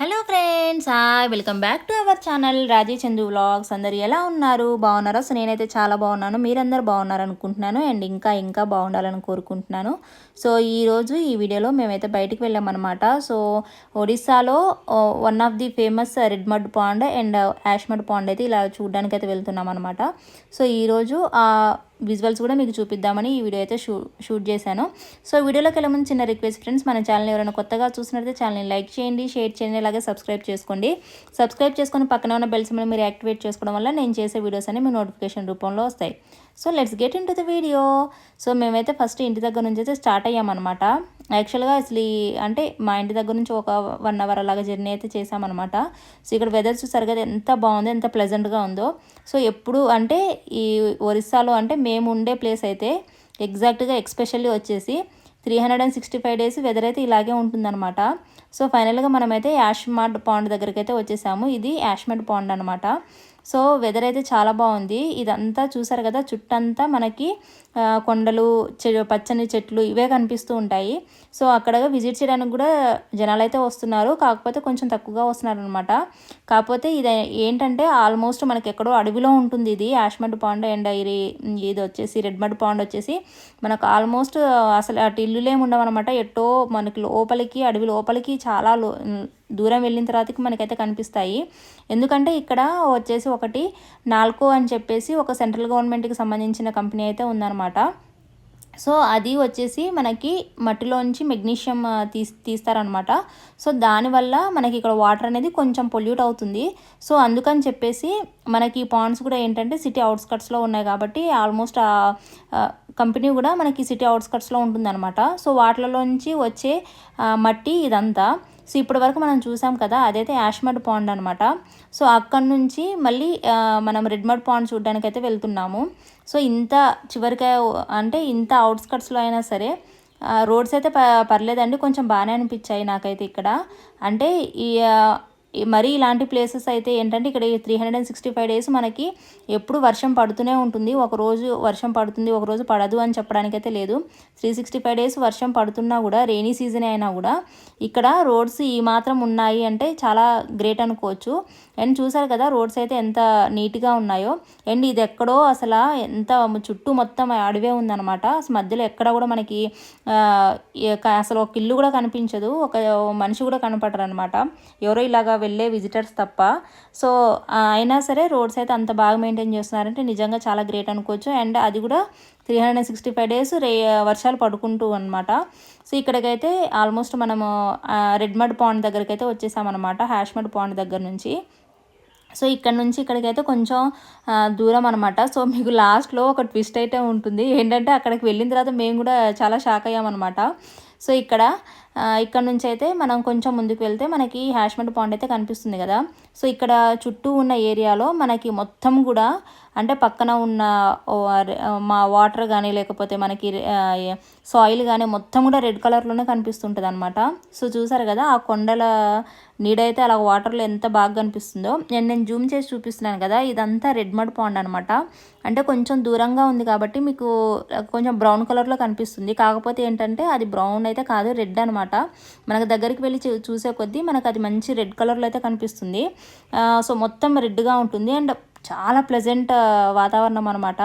Hello friends hi welcome back to our channel Raji Chandu vlogs అందరు ఎలా ఉన్నారు? బాగున్నారో? So నేనైతే చాలా బాగున్నాను. మీరందరూ బాగున్నారు అనుకుంటున్నాను అండ్ ఇంకా ఇంకా బాగుండాలని కోరుకుంటున్నాను. సో ఈరోజు ఈ వీడియోలో మేమైతే బయటికి వెళ్ళామన్నమాట. So ఒడిస్సాలో one of the famous red mud pond and ash mud pond అయితే ఇలా చూడడానికి అయితే వెళ్తున్నాం అనమాట సో ఈరోజు విజువల్స్ కూడా మీకు చూపిద్దామని ఈ వీడియో అయితే షూ షూట్ చేశాను. సో వీడియోలోకి వెళ్ళే ముందు చిన్న రిక్వెస్ట్ ఫ్రెండ్స్ మన ఛానల్ ఎవరైనా కొత్తగా చూసినట్లయితే ఛానల్ని లైక్ చేయండి షేర్ చేయండి అలాగే సబ్స్క్రైబ్ చేసుకోండి. సబ్స్క్రైబ్ చేసుకొని పక్కన ఉన్న బెల్స్ మీరు యాక్టివేట్ చేసుకోవడం వల్ల నేను చేసే వీడియోస్ అన్ని మీ నోటిఫికేషన్ రూపంలో వస్తాయి. So let's get into the video. So మేమైతే ఫస్ట్ ఇంటి దగ్గర నుంచి అయితే స్టార్ట్ అయ్యామన్నమాట. యాక్చువల్గా అసలు ఈ అంటే మా ఇంటి దగ్గర నుంచి ఒక వన్ అవర్ అలాగా జర్నీ అయితే చేసామన్నమాట సో ఇక్కడ వెదర్ చూసారుగా ఎంత బాగుందో ఎంత ప్లెజెంట్గా ఉందో. సో ఎప్పుడు అంటే ఈ ఒరిస్సాలో అంటే మేము ఉండే ప్లేస్ అయితే ఎగ్జాక్ట్గా ఎక్స్పెషల్లీ వచ్చేసి three hundred and sixty five days weather అయితే ఇలాగే ఉంటుందన్నమాట. సో ఫైనల్గా మనమైతే యాష్మాడ్ పాండ్ దగ్గరికి అయితే వచ్చేసాము. ఇది యాష్మాడ్ పాండ్ అనమాట సో వెదర్ అయితే చాలా బాగుంది. ఇదంతా చూసారు కదా చుట్టంతా మనకి కొండలు పచ్చని చెట్లు ఇవే కనిపిస్తూ ఉంటాయి. సో అక్కడ విజిట్ చేయడానికి కూడా జనాలు అయితే వస్తున్నారు. కాకపోతే కొంచెం తక్కువగా వస్తున్నారు అనమాట కాకపోతే ఇది ఏంటంటే ఆల్మోస్ట్ మనకి ఎక్కడో అడవిలో ఉంటుంది ఇది. యాష్మడ్ పాండ్ అండ్ ఇది ఇది వచ్చేసి రెడ్మడ్ పాండ్ వచ్చేసి మనకు ఆల్మోస్ట్ అసలు అటు ఇల్లులేమి ఉండవన్నమాట ఎట్టో మనకి లోపలికి అడవి లోపలికి చాలా లో దూరం వెళ్ళిన తర్వాతకి మనకైతే కనిపిస్తాయి. ఎందుకంటే ఇక్కడ వచ్చేసి ఒకటి నాల్కో అని చెప్పేసి ఒక సెంట్రల్ గవర్నమెంట్కి సంబంధించిన కంపెనీ అయితే ఉందన్నమాట. సో అది వచ్చేసి మనకి మట్టిలోంచి మెగ్నీషియం తీస్ తీస్తారనమాట సో దానివల్ల మనకి ఇక్కడ వాటర్ అనేది కొంచెం పొల్యూట్ అవుతుంది. సో అందుకని చెప్పేసి మనకి పాండ్స్ కూడా ఏంటంటే సిటీ అవుట్స్కట్స్లో ఉన్నాయి కాబట్టి ఆల్మోస్ట్ కంపెనీ కూడా మనకి సిటీ అవుట్స్కట్స్లో ఉంటుందన్నమాట. సో వాటిలోంచి వచ్చే మట్టి ఇదంతా. సో ఇప్పటి వరకు మనం చూసాం కదా అదైతే యాష్మడ్ పాండ్ అనమాట సో అక్కడ నుంచి మళ్ళీ మనం రెడ్మడ్ పాండ్ చూడడానికి అయితే వెళ్తున్నాము. సో ఇంత చివరికి అంటే ఇంత అవుట్స్కట్స్లో అయినా సరే రోడ్స్ అయితే ప పర్లేదండి. కొంచెం బాగానే అనిపించాయి నాకైతే ఇక్కడ. అంటే ఈ మరీ ఇలాంటి ప్లేసెస్ అయితే ఏంటంటే ఇక్కడ three hundred and sixty five days మనకి ఎప్పుడు వర్షం పడుతూనే ఉంటుంది. ఒక రోజు వర్షం పడుతుంది ఒక రోజు పడదు అని చెప్పడానికి అయితే లేదు. త్రీ సిక్స్టీ ఫైవ్ డేస్ వర్షం పడుతున్నా కూడా రెయినీ సీజన్ అయినా కూడా ఇక్కడ రోడ్స్ ఈ మాత్రం ఉన్నాయి అంటే చాలా గ్రేట్ అనుకోవచ్చు. అండ్ చూసారు కదా రోడ్స్ అయితే ఎంత నీట్గా ఉన్నాయో. అండ్ ఇది ఎక్కడో అసలు ఎంత చుట్టూ మొత్తం అడవే ఉందన్నమాట. మధ్యలో ఎక్కడ కూడా మనకి అసలు ఒక ఇల్లు కూడా కనిపించదు. ఒక మనిషి కూడా కనపడరు అనమాట ఎవరో ఇలాగా వెళ్ళే విజిటర్స్ తప్ప. సో అయినా సరే రోడ్స్ అయితే అంత బాగా మెయింటైన్ చేస్తున్నారంటే నిజంగా చాలా గ్రేట్ అనుకోవచ్చు. అండ్ అది కూడా three hundred sixty five days రే వర్షాలు పడుకుంటూ అనమాట సో ఇక్కడికైతే ఆల్మోస్ట్ మనము రెడ్మడ్ పాండ్ దగ్గరికి అయితే వచ్చేసామన్నమాట హ్యాష్మడ్ పాండ్ దగ్గర నుంచి. సో ఇక్కడ నుంచి ఇక్కడికైతే కొంచెం దూరం అనమాట సో మీకు లాస్ట్లో ఒక ట్విస్ట్ అయితే ఉంటుంది. ఏంటంటే అక్కడికి వెళ్ళిన తర్వాత మేము కూడా చాలా షాక్ అయ్యామన్నమాట. సో ఇక్కడ ఇక్కడ నుంచి అయితే మనం కొంచెం ముందుకు వెళ్తే మనకి హ్యాష్మెంట్ పాండ్ అయితే కనిపిస్తుంది కదా. సో ఇక్కడ చుట్టూ ఉన్న ఏరియాలో మనకి మొత్తం కూడా అంటే పక్కన ఉన్న మా వాటర్ కానీ లేకపోతే మనకి సాయిల్ కానీ మొత్తం కూడా రెడ్ కలర్లోనే కనిపిస్తుంటుంది అనమాట సో చూసారు కదా ఆ కొండల నీడైతే అలా వాటర్లో ఎంత బాగా కనిపిస్తుందో. నేను నేను జూమ్ చేసి చూపిస్తున్నాను కదా ఇదంతా రెడ్ మడ్ పాండ్ అనమాట అంటే కొంచెం దూరంగా ఉంది కాబట్టి మీకు కొంచెం బ్రౌన్ కలర్లో కనిపిస్తుంది. కాకపోతే ఏంటంటే అది బ్రౌన్ అయితే కాదు రెడ్ అనమాట మనకు దగ్గరికి వెళ్ళి చూసే కొద్దీ మనకు అది మంచి రెడ్ కలర్లో అయితే కనిపిస్తుంది. సో మొత్తం రెడ్గా ఉంటుంది అండ్ చాలా ప్లెజెంట్ వాతావరణం అనమాట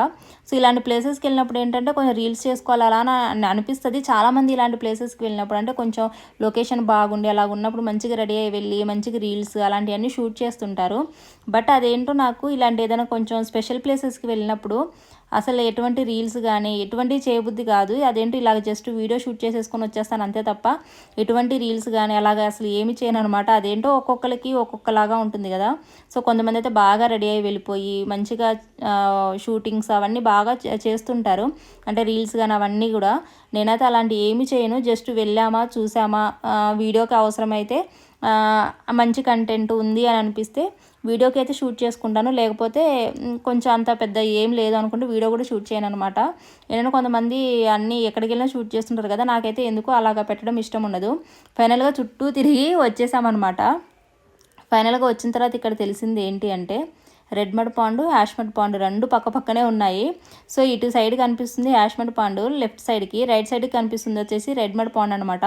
సో ఇలాంటి ప్లేసెస్కి వెళ్ళినప్పుడు ఏంటంటే కొంచెం రీల్స్ చేసుకోవాలి అలా అని అనిపిస్తుంది. చాలామంది ఇలాంటి ప్లేసెస్కి వెళ్ళినప్పుడు అంటే కొంచెం లొకేషన్ బాగుండి అలా ఉన్నప్పుడు మంచిగా రెడీ అయ్యి వెళ్ళి మంచిగా రీల్స్ అలాంటివన్నీ షూట్ చేస్తుంటారు. బట్ అదేంటో నాకు ఇలాంటి ఏదైనా కొంచెం స్పెషల్ ప్లేసెస్కి వెళ్ళినప్పుడు అసలు ఎటువంటి రీల్స్ కానీ ఎటువంటి చేయబుద్ధి కాదు. అదేంటి ఇలాగ జస్ట్ వీడియో షూట్ చేసేసుకొని వచ్చేస్తాను అంతే తప్ప ఎటువంటి రీల్స్ కానీ అలాగ అసలు ఏమి చేయను అనమాట అదేంటో ఒక్కొక్కరికి ఒక్కొక్కలాగా ఉంటుంది కదా. సో కొంతమంది అయితే బాగా రెడీ అయ్యి వెళ్ళిపోయి మంచిగా షూటింగ్స్ అవన్నీ బాగా చేస్తుంటారు. అంటే రీల్స్ కానీ అవన్నీ కూడా. నేనైతే అలాంటి ఏమి చేయను. జస్ట్ వెళ్ళామా చూసామా వీడియోకి అవసరమైతే మంచి కంటెంట్ ఉంది అని అనిపిస్తే వీడియోకి అయితే షూట్ చేసుకుంటాను. లేకపోతే కొంచెం అంత పెద్ద ఏం లేదు అనుకుంటే వీడియో కూడా షూట్ చేయను అనమాట నేను కొంతమంది అన్నీ ఎక్కడికి వెళ్ళినా షూట్ చేస్తుంటారు కదా నాకైతే ఎందుకు అలాగా పెట్టడం ఇష్టం ఉండదు. ఫైనల్గా చుట్టూ తిరిగి వచ్చేసామన్నమాట. ఫైనల్గా వచ్చిన తర్వాత ఇక్కడ తెలిసింది ఏంటి అంటే రెడ్మడ్ పాండు యాష్మడ్ పాండు రెండు పక్క పక్కనే ఉన్నాయి. సో ఇటు సైడ్ కనిపిస్తుంది యాష్మడ్ పాండు లెఫ్ట్ సైడ్కి రైట్ సైడ్కి కనిపిస్తుంది వచ్చేసి రెడ్మడ్ పాండ్ అనమాట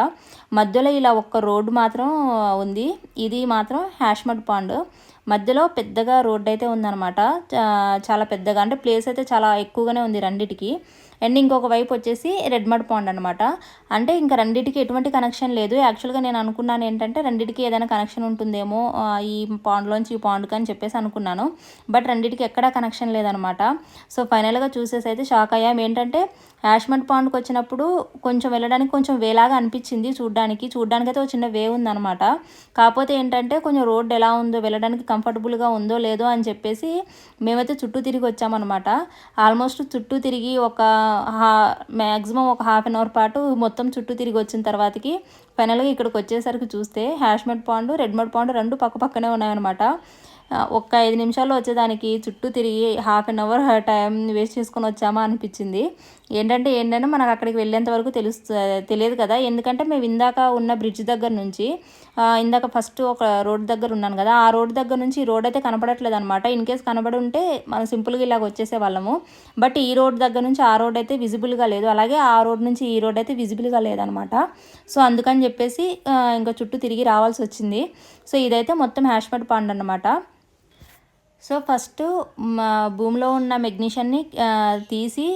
మధ్యలో ఇలా ఒక్క రోడ్డు మాత్రం ఉంది. ఇది మాత్రం యాష్మడ్ పాండు. మధ్యలో పెద్దగా రోడ్ అయితే ఉందన్నమాట. చాలా పెద్దగా. అంటే ప్లేస్ అయితే చాలా ఎక్కువగానే ఉంది రెండిటికి. అండ్ ఇంకొక వైపు వచ్చేసి రెడ్మడ్ పాండ్ అనమాట అంటే ఇంకా రెండిటికి ఎటువంటి కనెక్షన్ లేదు. యాక్చువల్గా నేను అనుకున్నాను ఏంటంటే రెండిటికి ఏదైనా కనెక్షన్ ఉంటుందేమో ఈ పాండ్లోంచి ఈ పాండ్కి అని చెప్పేసి అనుకున్నాను. బట్ రెండిటికి ఎక్కడా కనెక్షన్ లేదనమాట సో ఫైనల్గా చూసేసి అయితే షాక్ అయ్యాం. ఏంటంటే యాష్మడ్ పాండ్కి వచ్చినప్పుడు కొంచెం వెళ్ళడానికి కొంచెం వేలాగా అనిపించింది చూడ్డానికి. చూడ్డానికి అయితే ఒక చిన్న వే ఉందనమాట కాకపోతే ఏంటంటే కొంచెం రోడ్ ఎలా ఉందో వెళ్ళడానికి కంఫర్టబుల్గా ఉందో లేదో అని చెప్పేసి మేమైతే చుట్టూ తిరిగి వచ్చామన్నమాట. ఆల్మోస్ట్ చుట్టూ తిరిగి ఒక హా మ్యాక్సిమం ఒక హాఫ్ అన్ అవర్ పాటు మొత్తం చుట్టూ తిరిగి వచ్చిన తర్వాతకి ఫైనల్గా ఇక్కడికి వచ్చేసరికి చూస్తే హ్యాష్మెడ్ పాండ్ రెడ్మడ్ పాండ్ రెండు పక్క పక్కనే ఉన్నాయన్నమాట. ఒక్క ఐదు నిమిషాల్లో వచ్చేదానికి చుట్టూ తిరిగి half an hour time waste చేసుకొని వచ్చామా అనిపించింది. ఏంటంటే ఏంటంటే మనకు అక్కడికి వెళ్ళేంత వరకు తెలుస్తు తెలియదు కదా. ఎందుకంటే మేము ఇందాక ఉన్న బ్రిడ్జ్ దగ్గర నుంచి ఇందాక ఫస్ట్ ఒక రోడ్ దగ్గర ఉన్నాను కదా ఆ రోడ్ దగ్గర నుంచి ఈ రోడ్ అయితే కనపడట్లేదు అనమాట ఇన్ కేస్ కనబడి ఉంటే మనం సింపుల్గా ఇలాగ వచ్చేసే వాళ్ళము. బట్ ఈ రోడ్ దగ్గర నుంచి ఆ రోడ్ అయితే విజిబుల్గా లేదు. అలాగే ఆ రోడ్ నుంచి ఈ రోడ్ అయితే విజిబుల్గా లేదనమాట సో అందుకని చెప్పేసి ఇంకా చుట్టూ తిరిగి రావాల్సి వచ్చింది. సో ఇదైతే మొత్తం హ్యాష్మట్ పాండ్ అనమాట సో ఫస్ట్ మా భూమిలో ఉన్న మెగ్నీషియన్ని తీసి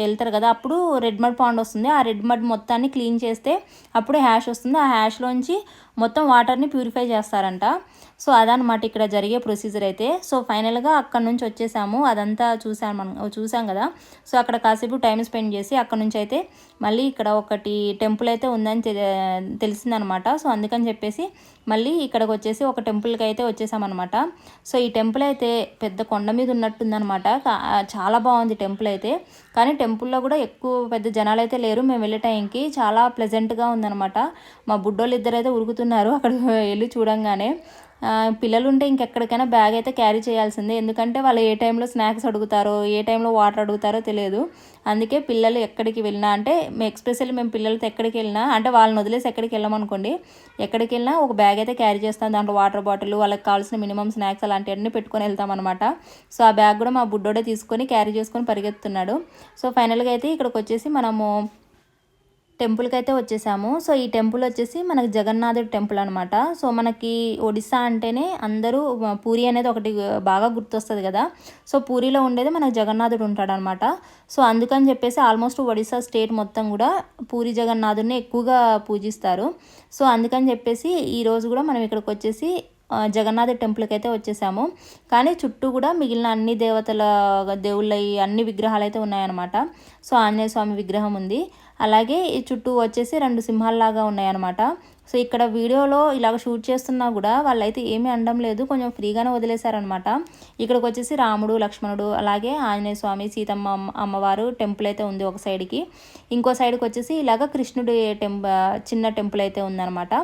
వెళ్తారు కదా అప్పుడు రెడ్ మడ్ పాండ్ వస్తుంది. ఆ రెడ్ మడ్ మొత్తాన్ని క్లీన్ చేస్తే అప్పుడు హ్యాష్ వస్తుంది. ఆ హ్యాష్లోంచి మొత్తం వాటర్ని ప్యూరిఫై చేస్తారంట. సో అదనమాట ఇక్కడ జరిగే ప్రొసీజర్ అయితే. సో ఫైనల్గా అక్కడ నుంచి వచ్చేసాము. అదంతా చూసాం మనం చూసాం కదా. సో అక్కడ కాసేపు టైం స్పెండ్ చేసి అక్కడ నుంచి అయితే మళ్ళీ ఇక్కడ ఒకటి టెంపుల్ అయితే ఉందని తెలిసిందనమాట సో అందుకని చెప్పేసి మళ్ళీ ఇక్కడికి వచ్చేసి ఒక టెంపుల్కి అయితే వచ్చేసామన్నమాట. సో ఈ టెంపుల్ అయితే పెద్ద కొండ మీద ఉన్నట్టుందనమాట చాలా బాగుంది టెంపుల్ అయితే. కానీ టెంపుల్లో కూడా ఎక్కువ పెద్ద జనాలు అయితే లేరు. మేము వెళ్ళే టైంకి చాలా ప్లెజెంట్గా ఉందనమాట మా బుడ్డోళ్ళు ఇద్దరు అయితే ఉరుకుతున్నారు. అక్కడ వెళ్ళి చూడంగానే. పిల్లలు ఉంటే ఇంకెక్కడికైనా బ్యాగ్ అయితే క్యారీ చేయాల్సిందే. ఎందుకంటే వాళ్ళు ఏ టైంలో స్నాక్స్ అడుగుతారో ఏ టైంలో వాటర్ అడుగుతారో తెలియదు. అందుకే పిల్లలు ఎక్కడికి వెళ్ళినా అంటే ఎక్స్పెషల్లీ మేము పిల్లలతో ఎక్కడికి వెళ్ళినా అంటే వాళ్ళని వదిలేసి ఎక్కడికి వెళ్ళామనుకోండి ఎక్కడికి వెళ్ళినా ఒక బ్యాగ్ అయితే క్యారీ చేస్తాం. దాంట్లో వాటర్ బాటిల్ వాళ్ళకి కావాల్సిన మినిమం స్నాక్స్ అలాంటివన్నీ పెట్టుకొని వెళ్తాం అనమాట సో ఆ బ్యాగ్ కూడా మా బుడ్డోడే తీసుకొని క్యారీ చేసుకొని పరిగెత్తున్నాడు. సో ఫైనల్గా అయితే ఇక్కడికి వచ్చేసి మనము టెంపుల్కి అయితే వచ్చేసాము. సో ఈ టెంపుల్ వచ్చేసి మనకి జగన్నాథుడి టెంపుల్ అనమాట సో మనకి ఒడిస్సా అంటేనే అందరూ పూరి అనేది ఒకటి బాగా గుర్తొస్తుంది కదా. సో పూరిలో ఉండేది మనకు జగన్నాథుడు ఉంటాడనమాట సో అందుకని చెప్పేసి ఆల్మోస్ట్ ఒడిస్సా స్టేట్ మొత్తం కూడా పూరి జగన్నాథుడిని ఎక్కువగా పూజిస్తారు. సో అందుకని చెప్పేసి ఈరోజు కూడా మనం ఇక్కడికి వచ్చేసి జగన్నాథ టెంపుల్కి అయితే వచ్చేసాము. కానీ చుట్టూ కూడా మిగిలిన అన్ని దేవతల దేవుళ్ళ అన్ని విగ్రహాలు అయితే ఉన్నాయన్నమాట. సో ఆంజనేయ స్వామి విగ్రహం ఉంది. అలాగే ఈ చుట్టూ వచ్చేసి రెండు సింహాల్లాగా ఉన్నాయన్నమాట. సో ఇక్కడ వీడియోలో ఇలాగ షూట్ చేస్తున్నా కూడా వాళ్ళైతే ఏమీ అనడం లేదు. కొంచెం ఫ్రీగానే వదిలేశారనమాట ఇక్కడికి వచ్చేసి రాముడు లక్ష్మణుడు అలాగే ఆంజనేయ స్వామి సీతమ్మ అమ్మవారు టెంపుల్ అయితే ఉంది ఒక సైడ్కి. ఇంకో సైడ్కి వచ్చేసి ఇలాగ కృష్ణుడి టెంప చిన్న టెంపుల్ అయితే ఉందన్నమాట.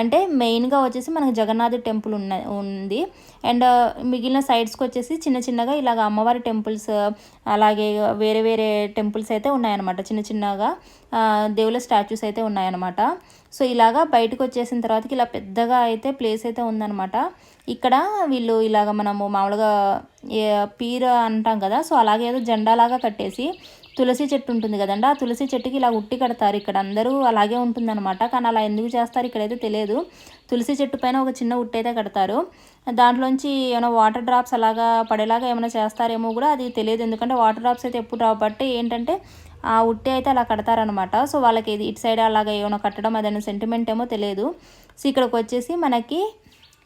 అంటే మెయిన్గా వచ్చేసి మనకు జగన్నాథ్ టెంపుల్ ఉన్న ఉంది. అండ్ మిగిలిన సైడ్స్కి వచ్చేసి చిన్న చిన్నగా ఇలాగ అమ్మవారి టెంపుల్స్ అలాగే వేరే వేరే టెంపుల్స్ అయితే ఉన్నాయన్నమాట. చిన్న చిన్నగా దేవుళ్ళ స్టాచ్యూస్ అయితే ఉన్నాయన్నమాట. సో ఇలాగా బయటకు వచ్చేసిన తర్వాతకి ఇలా పెద్దగా అయితే ప్లేస్ అయితే ఉందనమాట ఇక్కడ వీళ్ళు ఇలాగ మనము మామూలుగా పీర అంటాం కదా సో అలాగే ఏదో జెండాలాగా కట్టేసి తులసి చెట్టు ఉంటుంది కదండి ఆ తులసి చెట్టుకి ఇలా ఉట్టి కడతారు. ఇక్కడ అందరూ అలాగే ఉంటుందన్నమాట కానీ అలా ఎందుకు చేస్తారు ఇక్కడైతే తెలియదు. తులసి చెట్టు పైన ఒక చిన్న ఉట్టి అయితే కడతారు. దాంట్లోంచి ఏమైనా వాటర్ డ్రాప్స్ అలాగా పడేలాగా ఏమైనా చేస్తారేమో కూడా అది తెలియదు ఎందుకంటే వాటర్ డ్రాప్స్ అయితే ఎప్పుడు రాబట్టి ఏంటంటే ఆ ఉట్టి అయితే అలా కడతారనమాట. సో వాళ్ళకి ఇది ఇటు సైడ్ అలాగ ఏమైనా కట్టడం అదైనా సెంటిమెంట్ ఏమో తెలియదు. సో ఇక్కడికి వచ్చేసి మనకి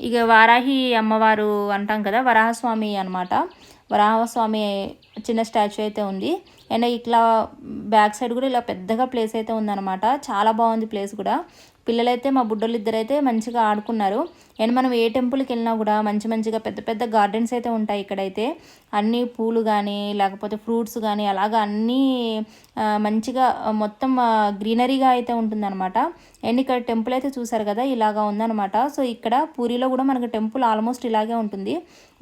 ఇక వారాహి అమ్మవారు అంటాం కదా వరాహస్వామి అనమాట వరాహస్వామి చిన్న స్టాచ్యూ అయితే ఉంది. అండ్ ఇట్లా బ్యాక్ సైడ్ కూడా ఇలా పెద్దగా ప్లేస్ అయితే ఉందన్నమాట. చాలా బాగుంది ప్లేస్ కూడా. పిల్లలైతే మా బుడ్డలు ఇద్దరైతే మంచిగా ఆడుకున్నారు. అండ్ మనం ఏ టెంపుల్కి వెళ్ళినా కూడా మంచి మంచిగా పెద్ద పెద్ద గార్డెన్స్ అయితే ఉంటాయి ఇక్కడైతే. అన్ని పూలు కానీ లేకపోతే ఫ్రూట్స్ కానీ అలాగా అన్నీ మంచిగా మొత్తం గ్రీనరీగా అయితే ఉంటుందన్నమాట. అండ్ ఇక్కడ టెంపుల్ అయితే చూసారు కదా ఇలాగా ఉందన్నమాట. సో ఇక్కడ పూరిలో కూడా మనకు టెంపుల్ ఆల్మోస్ట్ ఇలాగే ఉంటుంది.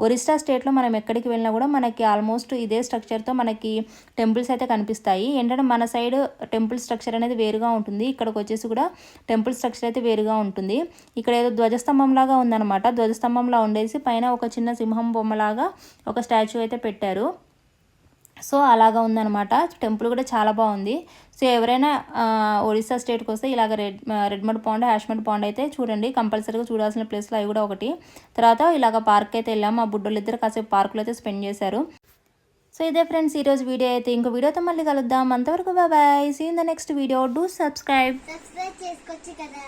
ఒరిస్సా స్టేట్లో మనం ఎక్కడికి వెళ్ళినా కూడా మనకి ఆల్మోస్ట్ ఇదే స్ట్రక్చర్తో మనకి టెంపుల్స్ అయితే కనిపిస్తాయి. ఏంటంటే మన సైడ్ టెంపుల్ స్ట్రక్చర్ అనేది వేరుగా ఉంటుంది. ఇక్కడికి వచ్చేసి కూడా టెంపుల్ స్ట్రక్చర్ అయితే వేరుగా ఉంటుంది. ఇక్కడ ఏదో ధ్వజస్తంభం లాగా ఉందన్నమాట. ధ్వజస్తంభంలా ఉండేసి పైన ఒక చిన్న సింహం బొమ్మలాగా ఒక స్టాచ్యూ అయితే పెట్టారు. సో అలాగా ఉందన్నమాట. టెంపుల్ కూడా చాలా బాగుంది. సో ఎవరైనా ఒడిస్సా స్టేట్కి వస్తే ఇలాగ red red mud pond ash mud pond అయితే చూడండి. కంపల్సరీగా చూడాల్సిన ప్లేస్లో అవి కూడా ఒకటి. తర్వాత ఇలాగ పార్క్ అయితే వెళ్ళాము మా బుడ్డోళ్ళు ఇద్దరు కాసేపు పార్కులో అయితే స్పెండ్ చేశారు. సో ఇదే ఫ్రెండ్స్ ఈరోజు వీడియో అయితే. ఇంకో వీడియోతో మళ్ళీ కలుద్దాం. అంతవరకు bye see in the next video do subscribe subscribe చేసుకోవచ్చు కదా.